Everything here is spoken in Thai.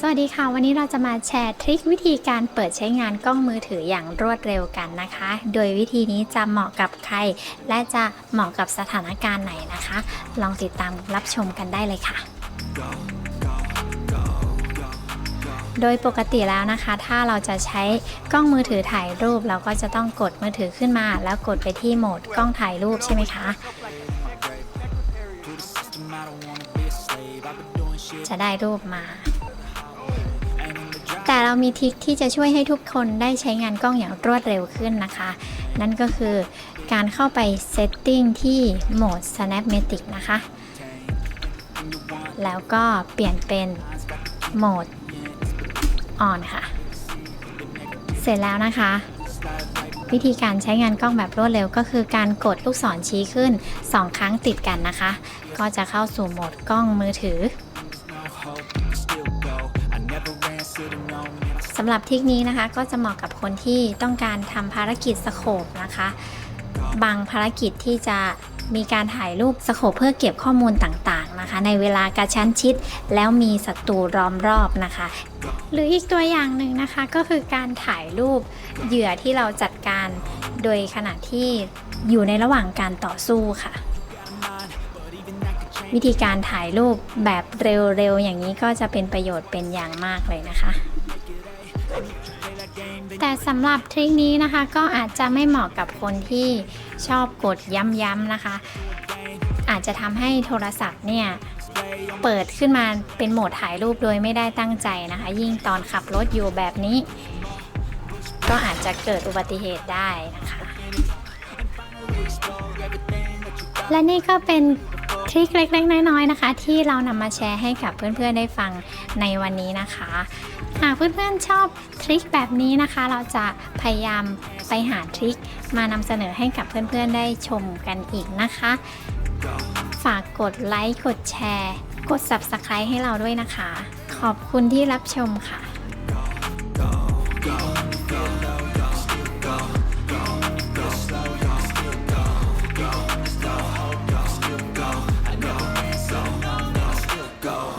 สวัสดีค่ะ วันนี้เราจะมาแชร์ทริควิธีการเปิดใช้งานกล้องมือถืออย่างรวดเร็วกันนะคะ โดยวิธีนี้จะเหมาะกับใคร และจะเหมาะกับสถานการณ์ไหนนะคะ ลองติดตามรับชมกันได้เลยค่ะโดยปกติแล้วนะคะ ถ้าเราจะใช้กล้องมือถือถ่ายรูป เราก็จะต้องกดมือถือขึ้นมา แล้วกดไปที่โหมดกล้องถ่ายรูปใช่ไหมคะ จะได้รูปมาแต่ เรามีทิคที่จะช่วยให้ทุกคนได้ใช้งานกล้องอย่างรวดเร็วขึ้นนะคะ นั่นก็คือการเข้าไป Setting ที่โหมด Snapmatic นะคะ แล้วก็เปลี่ยนเป็นโหมด On ค่ะ เสร็จแล้วนะคะ วิธีการใช้งานกล้องแบบรวดเร็วก็คือการกดลูกศรชี้ขึ้น 2 ครั้งติดกันนะคะ ก็จะเข้าสู่โหมดกล้องมือถือ สำหรับทริกนี้นะคะก็จะเหมาะกับคนที่ต้องการทำภารกิจสโคปนะคะ บางภารกิจที่จะมีการถ่ายรูปสโคปเพื่อเก็บข้อมูลต่างๆนะคะ ในเวลากระชั้นชิดแล้วมีศัตรูล้อมรอบนะคะ หรืออีกตัวอย่างหนึ่งนะคะก็คือการถ่ายรูปเหยื่อที่เราจัดการโดยขณะที่อยู่ในระหว่างการต่อสู้ค่ะ วิธีการถ่ายรูปแบบเร็วๆอย่างนี้ก็จะเป็นประโยชน์เป็นอย่างมากเลยนะคะ แต่สำหรับทริคนี้นะคะก็อาจจะไม่เหมาะกับคนที่ชอบกดย้ำๆนะคะ อาจจะทำให้โทรศัพท์เนี่ยเปิดขึ้นมาเป็นโหมดถ่ายรูปโดยไม่ได้ตั้งใจนะคะ ยิ่งตอนขับรถอยู่แบบนี้ ก็อาจจะเกิดอุบัติเหตุได้นะคะ และนี่ก็เป็น ทริคเล็กๆน้อยๆนะคะ ที่เรานำมาแชร์ให้กับเพื่อนๆได้ฟังในวันนี้นะคะ หากเพื่อนๆชอบทริคแบบนี้นะคะ เราจะพยายามไปหาทริคมานำเสนอให้กับเพื่อนๆได้ชมกันอีกนะคะ ฝากกดไลค์กดแชร์ กด Subscribe ให้เราด้วยนะคะ ขอบคุณที่รับชมค่ะ